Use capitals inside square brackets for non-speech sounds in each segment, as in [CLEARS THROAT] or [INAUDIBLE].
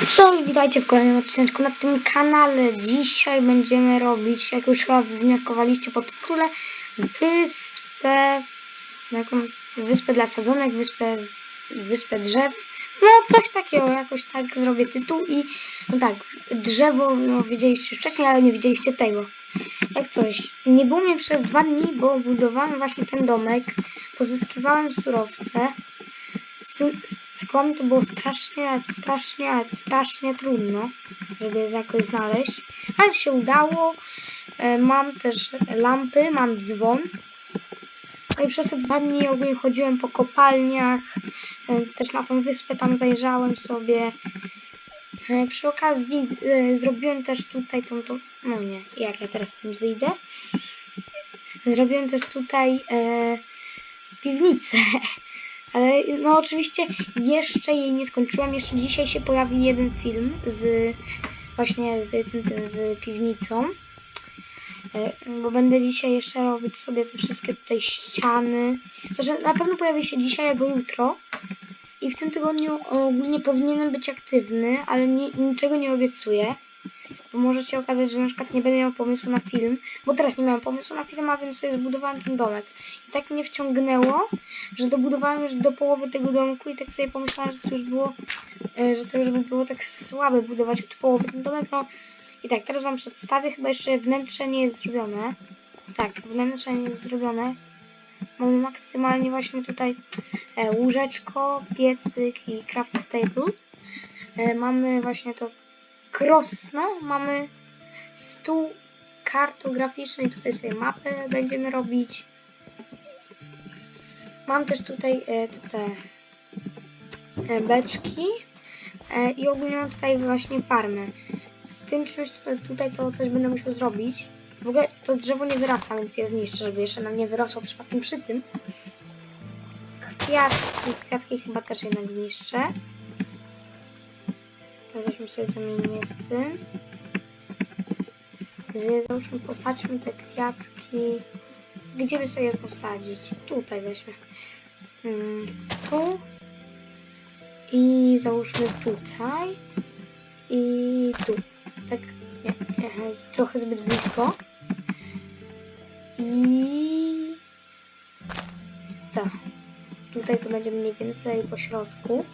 Cześć, witajcie w kolejnym odcinku na tym kanale. Dzisiaj będziemy robić, jak już chyba wnioskowaliście po tytule, wyspę, jaką, wyspę dla sadzonek, wyspę, wyspę drzew. No coś takiego, jakoś tak zrobię tytuł i no tak, drzewo, no wiedzieliście wcześniej, ale nie widzieliście tego. Jak coś, nie było mnie przez dwa dni, bo budowałem właśnie ten domek, pozyskiwałem surowce. Cyklami to było strasznie, ale to strasznie, ale to strasznie trudno, żeby je jakoś znaleźć. Ale się udało. E, Mam też lampy, mam dzwon. No i przez te dwa dni ogólnie chodziłem po kopalniach. e, Też na tą wyspę tam zajrzałem sobie. E, Przy okazji zrobiłem też tutaj tą, tą... No nie, jak ja teraz stąd wyjdę? Zrobiłem też tutaj e, piwnicę. [LAUGHS] Ale no oczywiście jeszcze jej nie skończyłam. Jeszcze dzisiaj się pojawi jeden film z właśnie z tym, tym z piwnicą. E, Bo będę dzisiaj jeszcze robić sobie te wszystkie tutaj ściany. Znaczy na pewno pojawi się dzisiaj albo jutro. I w tym tygodniu ogólnie powinienem być aktywny, ale ni niczego nie obiecuję. Bo może się okazać, że na przykład nie będę miał pomysłu na film, bo teraz nie miałem pomysłu na film, a więc sobie zbudowałem ten domek. I tak mnie wciągnęło, że dobudowałem już do połowy tego domku i tak sobie pomyślałem, że to już było, e, że to już by było tak słabe budować od połowy ten domek, no i tak, teraz wam przedstawię, chyba jeszcze wnętrze nie jest zrobione. Tak, wnętrze nie jest zrobione. Mamy maksymalnie właśnie tutaj e, łóżeczko, piecyk i crafting table. E, mamy właśnie to krosno, mamy stół kartograficzny tutaj sobie mapę będziemy robić. Mam też tutaj e, te, te beczki e, i ogólnie mam tutaj właśnie farmę. Z tym czymś tutaj to coś będę musiał zrobić. W ogóle to drzewo nie wyrasta, więc je zniszczę, żeby jeszcze nam nie wyrosło przypadkiem przy tym. Kwiatki, kwiatki chyba też jednak zniszczę. Weźmy sobie zamienimy z tym. Załóżmy, posadźmy te kwiatki. Gdzie by sobie posadzić? Tutaj weźmy. Mm, tu. I załóżmy tutaj. I tu. Tak, nie, nie, trochę zbyt blisko. I... Tak. Tutaj to będzie mniej więcej po środku.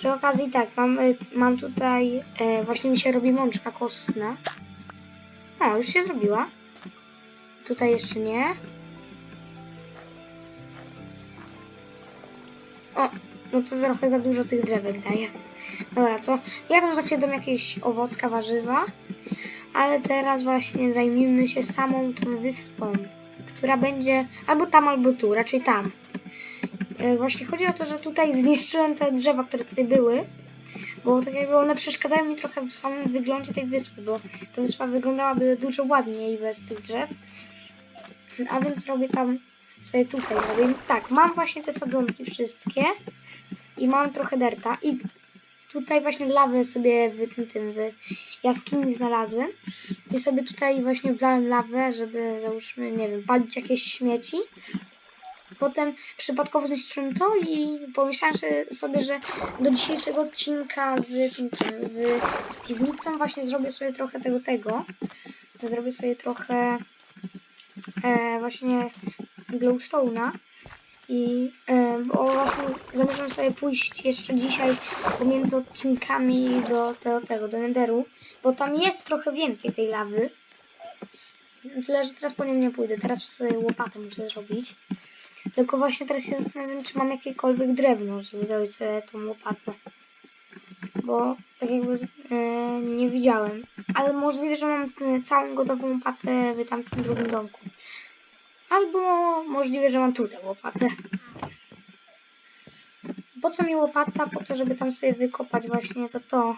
Przy okazji tak, mam, y, mam tutaj, e, właśnie mi się robi mączka kostna. O, już się zrobiła. Tutaj jeszcze nie. O, no to trochę za dużo tych drzewek daje. Dobra, to ja tam za chwilę dam jakieś owocka, warzywa. Ale teraz właśnie zajmijmy się samą tą wyspą, która będzie albo tam, albo tu, raczej tam. E, Właśnie chodzi o to, że tutaj zniszczyłem te drzewa, które tutaj były, bo tak jakby one przeszkadzają mi trochę w samym wyglądzie tej wyspy, bo ta wyspa wyglądałaby dużo ładniej bez tych drzew. A więc robię tam sobie tutaj zrobię. Tak, mam właśnie te sadzonki wszystkie i mam trochę derta i tutaj właśnie lawę sobie w tym, tym, w jaskini znalazłem i sobie tutaj właśnie wlałem lawę, żeby załóżmy, nie wiem, palić jakieś śmieci. Potem przypadkowo zniszczyłem to i pomyślałem sobie, że do dzisiejszego odcinka z, z piwnicą właśnie zrobię sobie trochę tego tego. Zrobię sobie trochę e, właśnie glowstone'a i e, bo właśnie zamierzam sobie pójść jeszcze dzisiaj pomiędzy odcinkami do tego, tego do Netheru, bo tam jest trochę więcej tej lawy. Tyle, że teraz po nią nie pójdę. Teraz sobie łopatę muszę zrobić. Tylko właśnie teraz się zastanawiam, czy mam jakiekolwiek drewno, żeby zrobić sobie tą łopatę. Bo tak jakby e, nie widziałem. Ale możliwe, że mam e, całą gotową łopatę w tamtym drugim domku. Albo możliwe, że mam tutaj łopatę. Po co mi łopata? Po to, żeby tam sobie wykopać właśnie to to.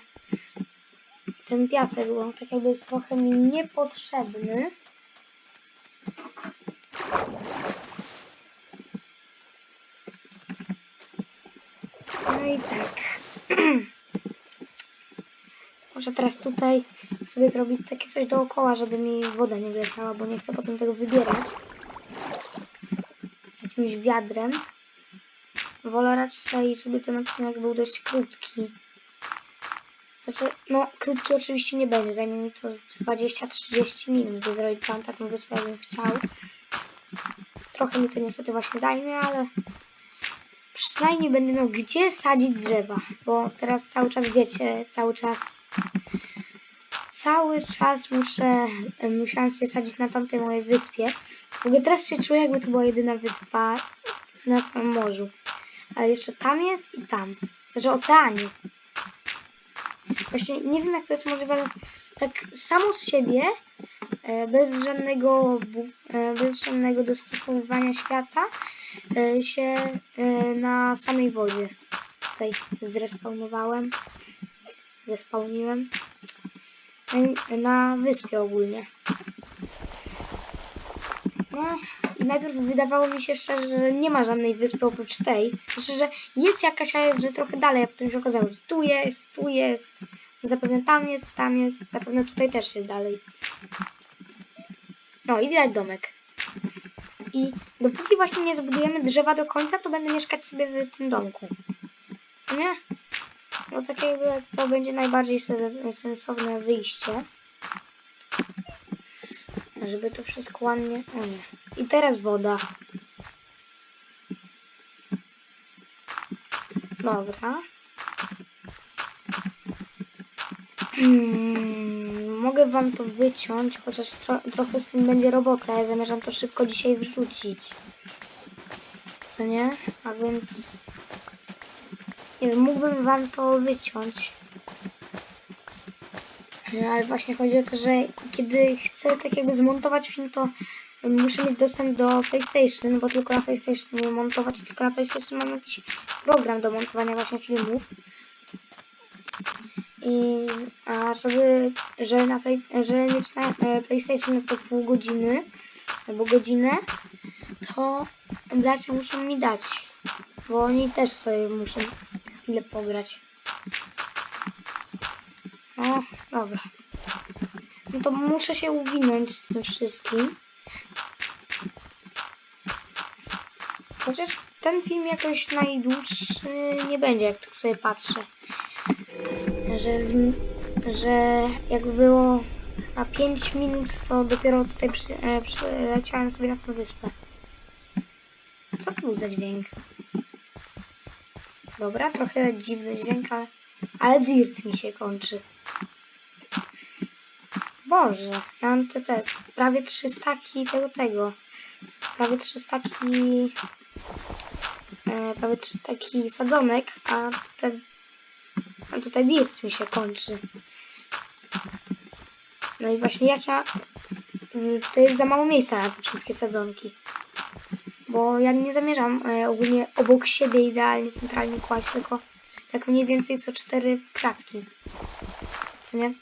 Ten piasek, bo tak jakby jest trochę mi niepotrzebny. No i tak. [CLEARS THROAT] Muszę teraz tutaj sobie zrobić takie coś dookoła, żeby mi woda nie wleciała, bo nie chcę potem tego wybierać. Jakimś wiadrem. Wolę raczej, żeby ten odcinek był dość krótki. Znaczy, no, krótki oczywiście nie będzie. Zajmie mi to z 20-30 minut, by zrobić całą taką wyspę, jakbym chciał. Trochę mi to niestety właśnie zajmie, ale przynajmniej będę miał gdzie sadzić drzewa, bo teraz cały czas wiecie, cały czas cały czas muszę, musiałam się sadzić na tamtej mojej wyspie. W ogóle teraz się czuję, jakby to była jedyna wyspa na całym morzu. Ale jeszcze tam jest i tam. Znaczy oceanie. Właśnie nie wiem jak to jest możliwe, tak samo z siebie, bez żadnego, e, bez żadnego dostosowywania świata, e, się e, na samej wodzie tutaj zrespawnowałem. Zespawniłem. Na- Na wyspie ogólnie. No i najpierw wydawało mi się szczerze, że nie ma żadnej wyspy oprócz tej. Znaczy, że jest jakaś, ale że trochę dalej, a potem się okazało, że tu jest, tu jest. Zapewne tam jest, tam jest, zapewne tutaj też jest dalej. No i widać domek. I dopóki właśnie nie zbudujemy drzewa do końca, to będę mieszkać sobie w tym domku. Co nie? No tak jakby to będzie najbardziej se- sensowne wyjście. Żeby to wszystko ładnie... O nie. I teraz woda. Dobra. Hmm, mogę wam to wyciąć, chociaż tro trochę z tym będzie robota. Ja zamierzam to szybko dzisiaj wrzucić. Co nie? A więc... Nie wiem, mógłbym wam to wyciąć. No, ale właśnie chodzi o to, że kiedy chcę tak jakby zmontować film, to muszę mieć dostęp do PlayStation, bo tylko na PlayStation umiem montować, tylko na PlayStation mam jakiś program do montowania właśnie filmów. I a żeby, że na play, że mieć na e, PlayStation to pół godziny albo godzinę, to bracia muszą mi dać, bo oni też sobie muszą chwilę pograć. O, dobra. No to muszę się uwinąć z tym wszystkim. Chociaż ten film jakoś najdłuższy nie będzie, jak tak sobie patrzę. Że, że jak było na 5 minut, to dopiero tutaj przy, e, przyleciałem sobie na tę wyspę. Co to był za dźwięk? Dobra, trochę dziwny dźwięk, ale, ale dirt mi się kończy. Boże, ja mam te, te prawie 300 tego tego. Prawie 300 e, prawie 300 sadzonek, a te a tutaj dirt mi się kończy. No i właśnie jak ja mm, tutaj jest za mało miejsca na te wszystkie sadzonki. Bo ja nie zamierzam e, ogólnie obok siebie idealnie centralnie kłaść, tylko tak mniej więcej co cztery kratki. Co nie?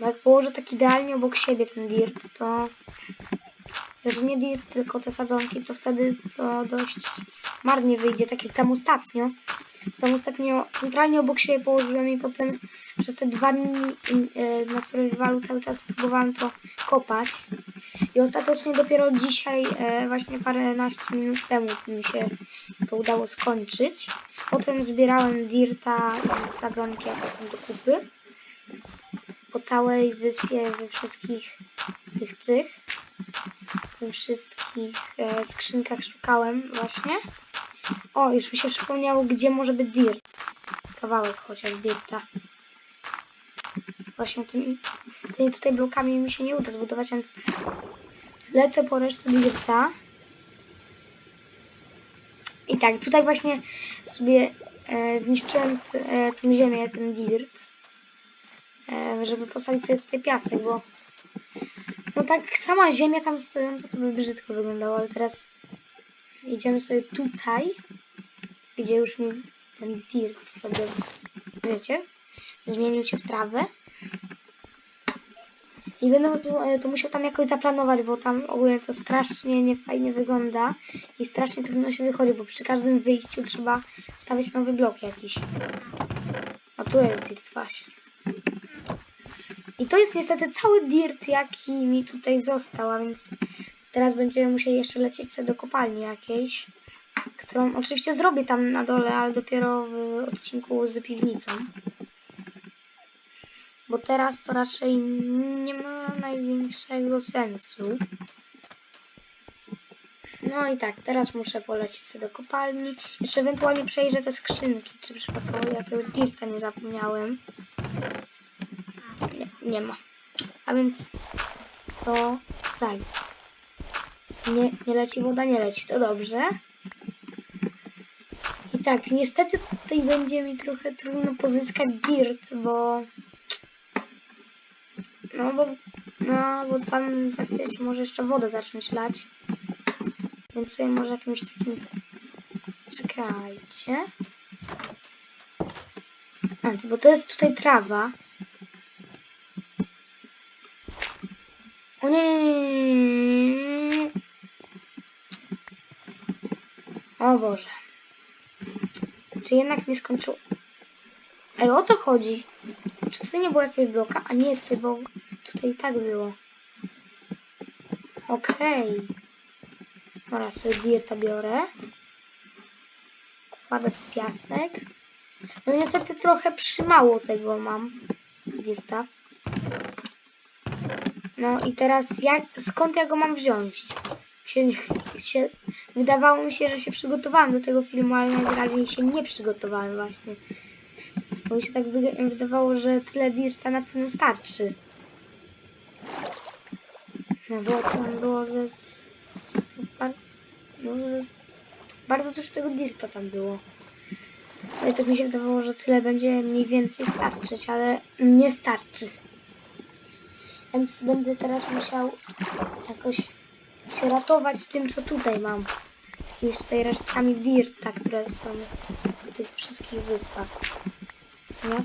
Bo jak położę tak idealnie obok siebie ten dirt, to... Znaczy nie dirt, tylko te sadzonki, to wtedy to dość marnie wyjdzie, tak jak tam ostatnio. Tam ostatnio centralnie obok siebie położyłem i potem przez te dwa dni e, na survivalu cały czas próbowałem to kopać. I ostatecznie dopiero dzisiaj, e, właśnie paręnaście minut temu mi się to udało skończyć. Potem zbierałem dirta i sadzonki, a potem do kupy po całej wyspie, we wszystkich tych tych, we wszystkich e, skrzynkach szukałem właśnie. O, już mi się przypomniało, gdzie może być dirt. Kawałek chociaż dirta. Właśnie tym, tymi tutaj blokami mi się nie uda zbudować, więc lecę po resztę dirta. I tak, tutaj właśnie sobie e, zniszczyłem t, e, tą ziemię, ten dirt e, żeby postawić sobie tutaj piasek, bo no tak sama ziemia tam stojąca to by brzydko wyglądało, ale teraz idziemy sobie tutaj, gdzie już mi ten dirt sobie, wiecie, zmienił się w trawę. I będę e, to musiał tam jakoś zaplanować, bo tam ogólnie to strasznie niefajnie wygląda i strasznie trudno się wychodzi, bo przy każdym wyjściu trzeba stawiać nowy blok jakiś. A tu jest dirt właśnie. I to jest niestety cały dirt, jaki mi tutaj został, a więc teraz będziemy musieli jeszcze lecieć sobie do kopalni jakiejś. którą oczywiście zrobię tam na dole, ale dopiero w odcinku z piwnicą. Bo teraz to raczej nie ma największego sensu. No i tak, teraz muszę polecieć sobie do kopalni. Jeszcze ewentualnie przejrzę te skrzynki, czy przypadkowo jakiegoś dirta nie zapomniałem. Nie, nie ma. A więc to tak. Nie, nie leci woda, nie leci, to dobrze. I tak, niestety tutaj będzie mi trochę trudno pozyskać dirt, bo... No bo, no bo tam za chwilę się może jeszcze woda zacząć lać. Więc sobie może jakimś takim... Czekajcie. A, bo to jest tutaj trawa. O nie, nie, nie, nie, nie, nie. O Boże. Czy jednak nie skończył? Ej, o co chodzi? Czy tutaj nie było jakiegoś bloka? A nie, tutaj było... Tutaj i tak było. Okej. Dobra, sobie dirta biorę. Kładę z piasek. No niestety trochę przymało tego mam. Dirta. No i teraz jak, skąd ja go mam wziąć? Się, się, wydawało mi się, że się przygotowałem do tego filmu, ale najwyraźniej się nie przygotowałem właśnie. Bo mi się tak wydawało, że tyle dirta na pewno starczy. No bo tam było ze... par, no, ze, bardzo dużo tego dirta tam było. No i tak mi się wydawało, że tyle będzie mniej więcej starczyć, ale nie starczy. Więc będę teraz musiał jakoś się ratować tym, co tutaj mam. Jakimiś tutaj resztkami dirta, które są na tych wszystkich wyspach. Co nie?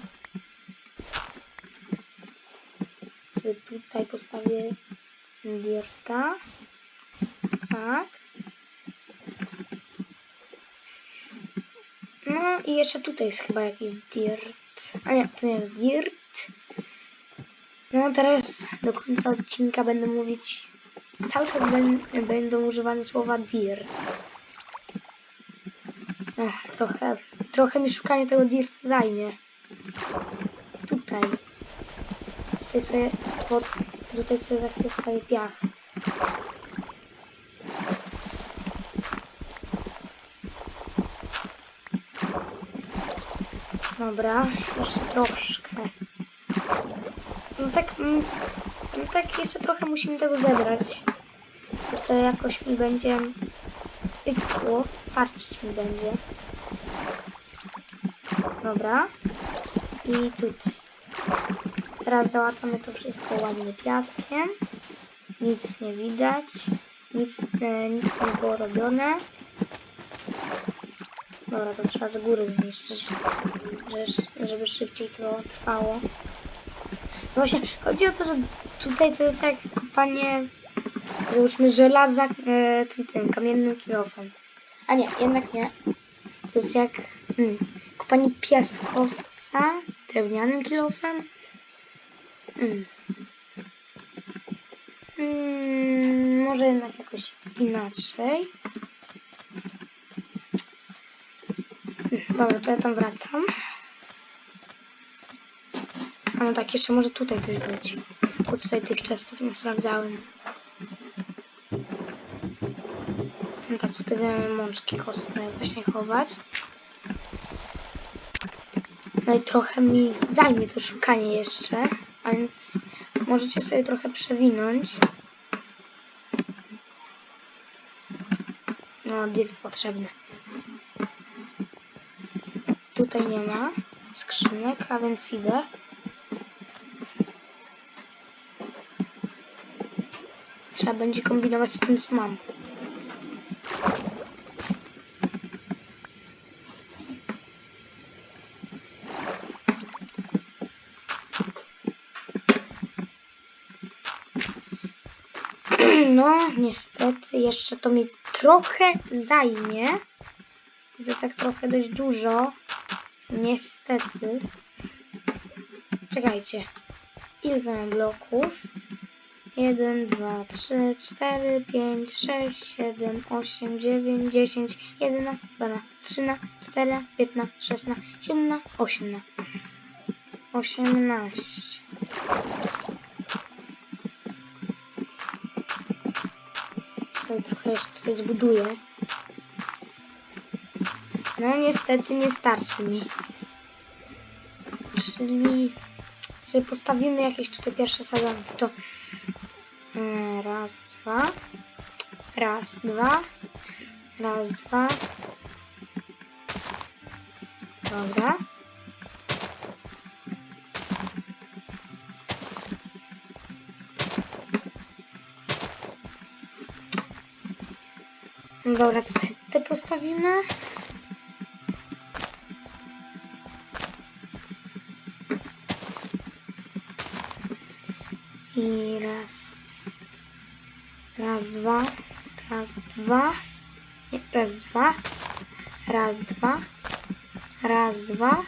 Sobie tutaj postawię dirta. Tak. No i jeszcze tutaj jest chyba jakiś dirt. A nie, to nie jest dirt. No teraz do końca odcinka będę mówić. Cały czas będą używane słowa dirt. Ech, trochę, trochę mi szukanie tego dirt zajmie. Tutaj. Tutaj sobie pod, tutaj sobie za chwilę wstawię piach. Dobra, jeszcze troszkę. No tak, no tak jeszcze trochę musimy tego zebrać. To jakoś mi będzie pykło, starczyć mi będzie. Dobra. I tutaj. Teraz załatamy to wszystko ładnie piaskiem. Nic nie widać. Nic, e, nic nie było robione. Dobra, to trzeba z góry zniszczyć, że, żeby szybciej to trwało. Właśnie, chodzi o to, że tutaj to jest jak kopanie, załóżmy, żelaza e, tym, tym kamiennym kilofem. A nie, jednak nie. To jest jak hmm, kopanie piaskowca drewnianym kilofem. Hmm. Hmm, może jednak jakoś inaczej. Hmm, Dobra, to ja tam wracam. A no tak, jeszcze może tutaj coś być. Bo tutaj tych chestów nie sprawdzałem. No tak, tutaj będziemy mączki kostne właśnie chować. No i trochę mi zajmie to szukanie jeszcze, a więc możecie sobie trochę przewinąć. No, dirt potrzebny. Tutaj nie ma skrzynek, a więc idę. Trzeba będzie kombinować z tym, co mam. No, niestety, jeszcze to mi trochę zajmie. To tak trochę dość dużo. Niestety. Czekajcie. Ile to mam bloków? 1, 2, 3, 4, 5, 6, 7, 8, 9, 10, 11, 12, 13, 14, 15, 16, 17, 18. 18. Jeszcze tutaj zbuduję. No niestety nie starczy mi. Czyli sobie postawimy jakieś tutaj pierwsze sadzonki. To e, raz, dwa. Raz, dwa. Raz, dwa. Dobra. Dobra, to sobie te postawimy. I raz. Raz, dwa. Raz, dwa. Nie, raz, dwa. Raz, dwa. Raz, dwa.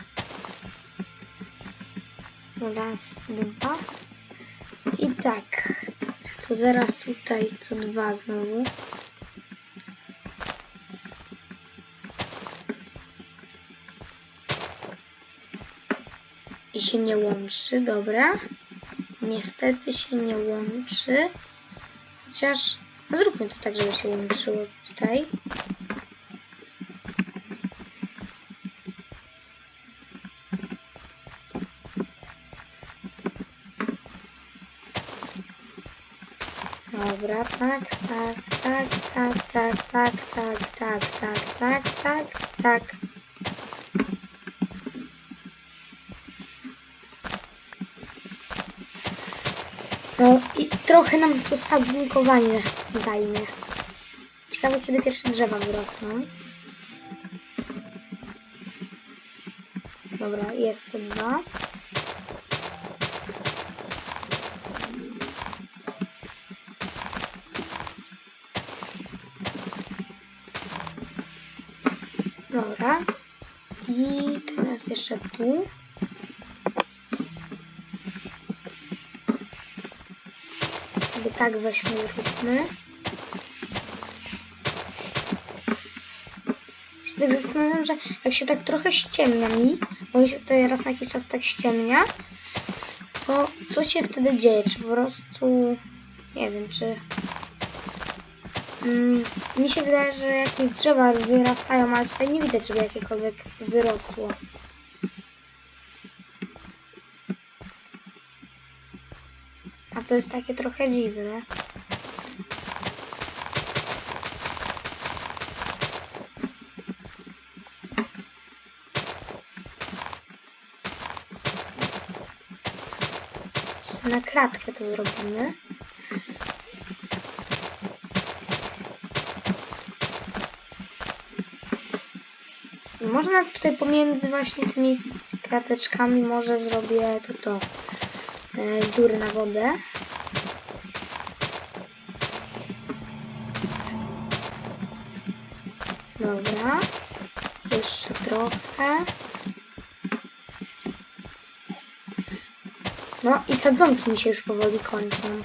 Raz, dwa. I tak. To zaraz tutaj co dwa znowu. Się nie łączy, dobra. Niestety się nie łączy. Chociaż no zróbmy to tak, żeby się łączyło tutaj. Dobra, tak, tak, tak, tak, tak, tak, tak, tak, tak, tak, tak, tak. No i trochę nam to sadzonkowanie zajmie. Ciekawe kiedy pierwsze drzewa wyrosną. Dobra, jest co dwa. Dobra. I teraz jeszcze tu. Tak weźmy, zróbmy. Się tak zastanawiam, że jak się tak trochę ściemnia mi, bo mi się tutaj raz na jakiś czas tak ściemnia, to co się wtedy dzieje? Czy po prostu... Nie wiem, czy... Mm, mi się wydaje, że jakieś drzewa wyrastają, ale tutaj nie widać, żeby jakiekolwiek wyrosło. To jest takie trochę dziwne. Na klatkę to zrobimy. Można tutaj pomiędzy właśnie tymi krateczkami może zrobię to to dziury na wodę. Dobra. Jeszcze trochę. No i sadzonki mi się już powoli kończą.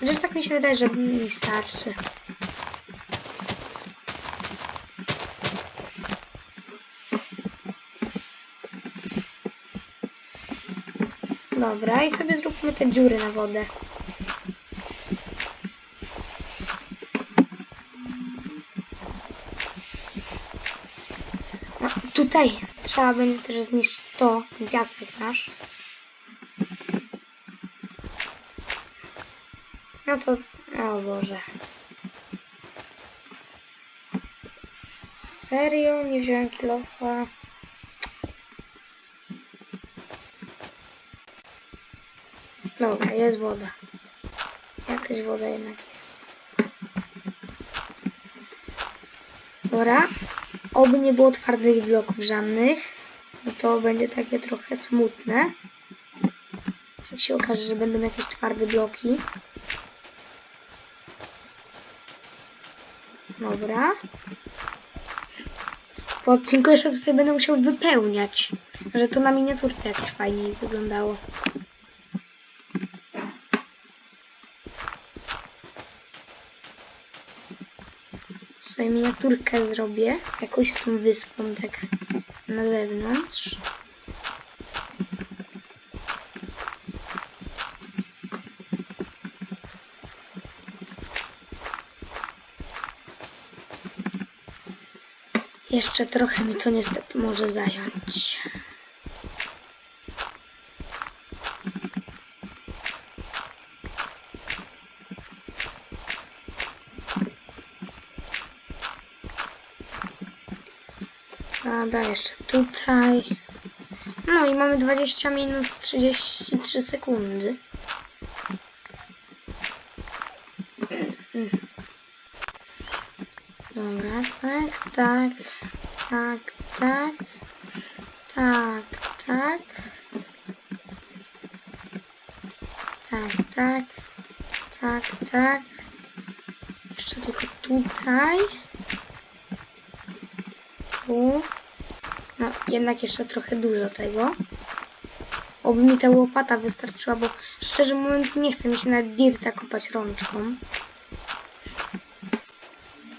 Chociaż tak mi się wydaje, że mi starczy. Dobra, i sobie zróbmy te dziury na wodę. No, tutaj trzeba będzie też zniszczyć to, ten piasek nasz. No to, o Boże. Serio? Nie wziąłem kilofa. Dobra, jest woda. Jakaś woda jednak jest. Dobra. Oby nie było twardych bloków żadnych. No to będzie takie trochę smutne. Jak się okaże, że będą jakieś twarde bloki. Dobra. Po odcinku jeszcze tutaj będę musiał wypełniać. Że to na miniaturce jakoś fajniej wyglądało. Miniaturkę zrobię. Jakąś z tą wyspą, tak na zewnątrz. Jeszcze trochę mi to niestety może zająć. Dobra, jeszcze tutaj. No i mamy 20 minut 33 sekundy. Dobra, tak, tak, tak, tak, tak, tak, tak, tak, tak, tak. Jeszcze tylko tutaj. Tu. Jednak jeszcze trochę dużo tego. Oby mi ta łopata wystarczyła, bo szczerze mówiąc nie chce mi się nawet dirta kopać rączką.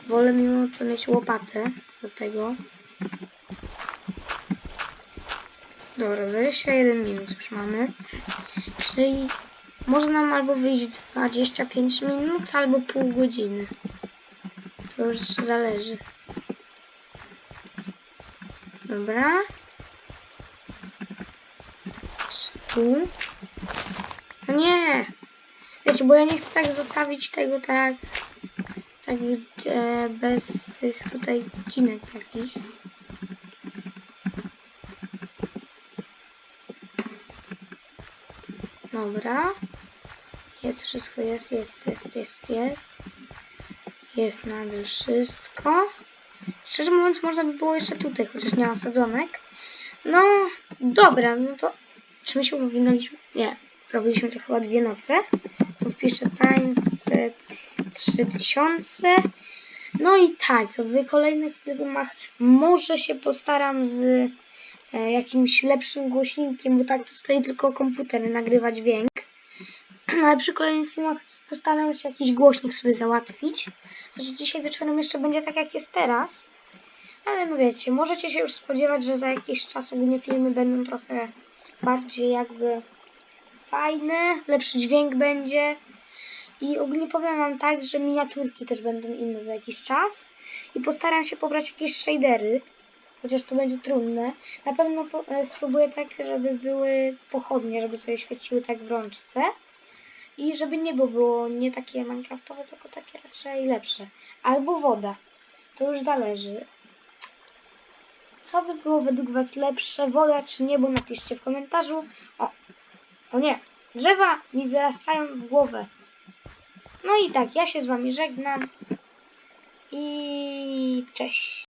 Wolę mimo co mieć łopatę do tego. Dobra, 21 minut już mamy. Czyli może nam albo wyjść 25 minut, albo pół godziny. To już zależy. Dobra. Jeszcze tu. No nie! Wiecie, bo ja nie chcę tak zostawić tego tak... Tak e, bez tych tutaj odcinek takich. Dobra. Jest wszystko, jest, jest, jest, jest, jest. Jest nadal wszystko. Szczerze mówiąc, można by było jeszcze tutaj, chociaż nie ma sadzonek. No, dobra, no to... Czy my się umówiliśmy? Nie. Robiliśmy to chyba dwie noce. Tu wpiszę timeset 3000. No i tak, w kolejnych filmach może się postaram z e, jakimś lepszym głośnikiem, bo tak to tutaj tylko komputer nagrywa dźwięk. [CLEARS THROAT] Ale przy kolejnych filmach postaram się jakiś głośnik sobie załatwić. Znaczy dzisiaj wieczorem jeszcze będzie tak jak jest teraz. Ale no wiecie, możecie się już spodziewać, że za jakiś czas ogólnie filmy będą trochę bardziej jakby fajne, lepszy dźwięk będzie. I ogólnie powiem wam tak, że miniaturki też będą inne za jakiś czas. I postaram się pobrać jakieś shadery, chociaż to będzie trudne. Na pewno e, spróbuję tak, żeby były pochodnie, żeby sobie świeciły tak w rączce. I żeby niebo było nie takie minecraftowe, tylko takie raczej lepsze. Albo woda. To już zależy. Co by było według Was lepsze, woda czy niebo? Napiszcie w komentarzu. O, o nie, drzewa mi wyrastają w głowę. No i tak, ja się z Wami żegnam. I cześć.